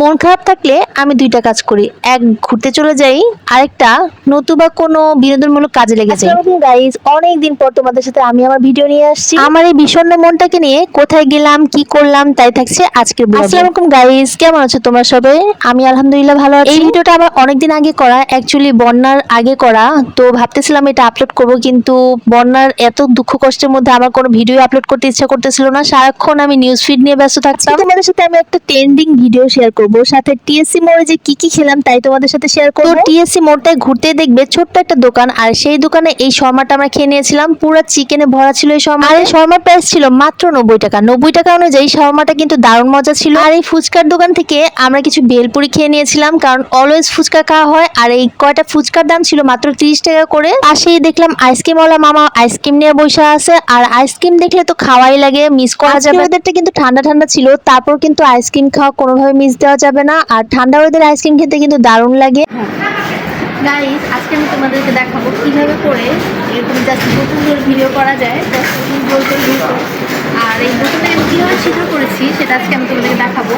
মন খারাপ থাকলে আমি দুইটা কাজ করি। এক ঘুরতে চলে যাই আরেকটা নতুবা কোনো বিনোদনমূলক কাজে লেগে যাই। গাইজ অনেক দিন পর তোমাদের সাথে আমি আমার ভিডিও নিয়ে আসছি। আমার এই বিষণ্ণ মনটাকে নিয়ে কোথায় গেলাম কি করলাম তাই থাকছে আজকের আসসালামু আলাইকুম গাইজ কেমন আছো তোমরা সবাই? আমি আলহামদুলিল্লাহ ভালো আছি। এই ভিডিওটা আমার অনেকদিন আগে করা অ্যাকচুয়ালি বন্যার আগে করা তো ভাবতেছিলাম এটা আপলোড করব কিন্তু বন্যার এত দুঃখ কষ্টের মধ্যে আমার কোনো ভিডিও আপলোড করতে ইচ্ছা করতেছিল না। সারাক্ষণ আমি নিউজ ফিড নিয়ে ব্যস্ত থাকতাম। তোমাদের সাথে আমি একটা ট্রেন্ডিং ভিডিও শেয়ার করব। সাথে টিএসসি মোড়ে যে কি কি খেলাম তাই তোমাদের সাথে শেয়ার করব। টিএসসি মোড়টায় ঘুরতে দেখবে ছোট্ট একটা দোকান আর সেই দোকানে এই শর্মাটা আমরা খেয়ে নিয়েছিলাম। পুরো চিকেনে ভরা ছিল এই শর্মা আর এই শর্মার প্রাইস ছিল মাত্র নব্বই টাকা। নব্বই টাকা অনুযায়ী শর্মাটা কিন্তু দারুণ মজা ছিল। আর এই ফুচকার দোকান থেকে আমরা কিছু বেলপুরি খেয়ে নিয়েছিলাম কারণ অলওয়েজ ফুচকা খাওয়া হয় আর এই কয়টা ফুচকার দাম ছিল মাত্র তিরিশ টাকা করে। পাশেই দেখলাম আইসক্রিমওয়ালা মামা আইসক্রিম নিয়ে বসে আছে আর আইসক্রিম দেখলে তো খাওয়াই লাগে মিস করা যাবে। ওদেরটা কিন্তু ঠান্ডা ঠান্ডা ছিল তারপর কিন্তু আইসক্রিম খাওয়া কোনোভাবে মিস দেওয়া যাবে না। আর ঠান্ডা ওদের আইসক্রিম খেতে কিন্তু দারুণ লাগে। গাইস আজকে আমি তোমাদেরকে দেখাবো কীভাবে করে এরকম জাস্ট নতুন ভিডিও করা যায় বলতে আর এই বোতলে আমি কীভাবে সিদ্ধ করেছি, সেটা আজকে আমি তোমাদেরকে দেখাবো।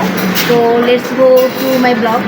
তো let's go to my blog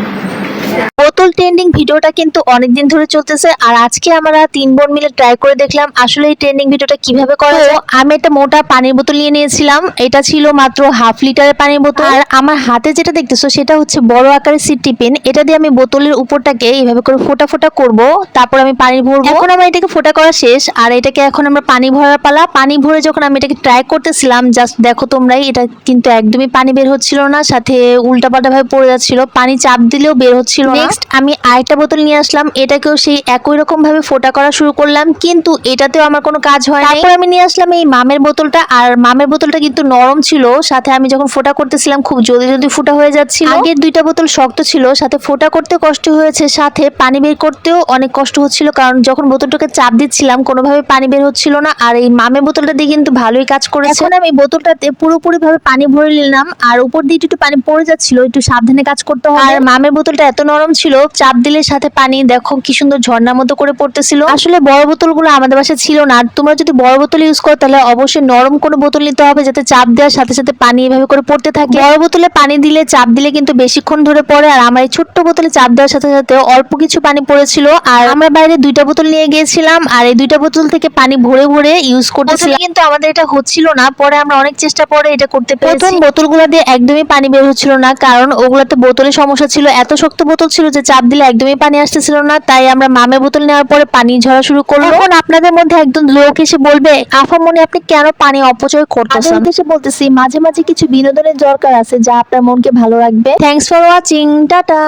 বোতল ট্রেন্ডিং ভিডিওটা কিন্তু অনেকদিন ধরে চলতেছে। আর আজকে আমরা তিন বোন মিলে ট্রাই করে দেখলাম আসলে এই ট্রেন্ডিং ভিডিওটা কীভাবে করা আমি একটা মোটা পানির বোতল নিয়ে নিয়েছিলাম। এটা ছিল মাত্র হাফ লিটারের পানির বোতল। আর আমার হাতে যেটা দেখতেছো সেটা হচ্ছে বড় আকারের সিটি পেন। এটা দিয়ে আমি বোতলের উপরটাকে এইভাবে করে ফোটা ফোটা করব। তারপর আমি পানি ভরবো। এখন আমার এটাকে ফোটা করা শেষ। আর এটাকে এখন আমরা পানি ভরার পালা। পানি ভরে যখন আমি এটাকে ট্রাই করতেছিলাম জাস্ট দেখো তোমরাই, এটা কিন্তু একদমই পানি বের হচ্ছিল না। সাথে উল্টাপাল্টা ভাবে পড়ে যাচ্ছিল। পানি চাপ দিলেও বের হচ্ছিল নেক্সট আমি আরেকটা বোতল নিয়ে আসলাম। এটাকেও সেই একই রকম ভাবে ফোটা করা শুরু করলাম কিন্তু এটাতেও আমার কোনো কাজ হয় না তারপর আমি নিয়ে আসলাম এই মামের বোতলটা আর মামের বোতলটা কিন্তু নরম ছিল। সাথে আমি যখন ফোটা করতেছিলাম খুব জলদি জলদি ফোটা হয়ে যাচ্ছিল। আগের দুইটা বোতল শক্ত ছিল সাথে ফোটা করতে কষ্ট হয়েছে সাথে পানি বের করতেও অনেক কষ্ট হচ্ছিল কারণ যখন বোতলটাকে চাপ দিচ্ছিলাম কোনোভাবে পানি বের হচ্ছিল না। আর এই মামের বোতলটা দিয়ে কিন্তু ভালোই কাজ করেছে। এখন আমি বোতলটাতে পুরোপুরি ভাবে পানি ভরে নিলাম আর উপর দিয়ে একটু একটু পানি পড়ে যাচ্ছিল একটু সাবধানে কাজ করতে হবে। আর মামের বোতলটা এত নরম ছিল চাপ দিলে সাথে পানি দেখো কি সুন্দর ঝর্ণার মতো করে পড়তেছিল। আসলে বড় বোতলগুলো আমাদের বাসায় ছিল না। আর তোমরা যদি বড় বোতল ইউজ করো তাহলে অবশ্যই নরম কোনো বোতল নিতে হবে যাতে চাপ দেওয়ার সাথে সাথে পানি এভাবে করে পড়তে থাকে। বড় বোতলে পানি দিলে চাপ দিলে কিন্তু বেশিক্ষণ ধরে পড়ে। আর আমার এই ছোট্ট বোতলে চাপ দেওয়ার সাথে সাথে অল্প কিছু পানি পড়েছিল। আর আমরা বাইরে দুইটা বোতল নিয়ে গিয়েছিলাম। আর এই দুইটা বোতল থেকে পানি ভরে ভরে ইউজ করতেছিলাম। কিন্তু আমাদের এটা হচ্ছিল না। পরে আমরা অনেক চেষ্টা করে এটা করতে পেরেছি। প্রথম বোতলগুলো দিয়ে একদমই পানি বের হচ্ছিল না। কারণ ওগুলাতে বোতলের সমস্যা ছিল। এত শক্ত বোতল ছিল যে চাপ দিলে একদমই পানি আসতেছিল না তাই আমরা মামে বোতল নেওয়ার পরে পানি ঝরা শুরু করল। এখন আপনাদের মধ্যে একজন লোক এসে বলবে আফা মনে আপনি কেন পানি অপচয় করতেছেন? এসে বলতেছি মাঝে মাঝে কিছু বিনোদনের দরকার আছে যা আপনার মনকে ভালো রাখবে। Thanks for watching tata!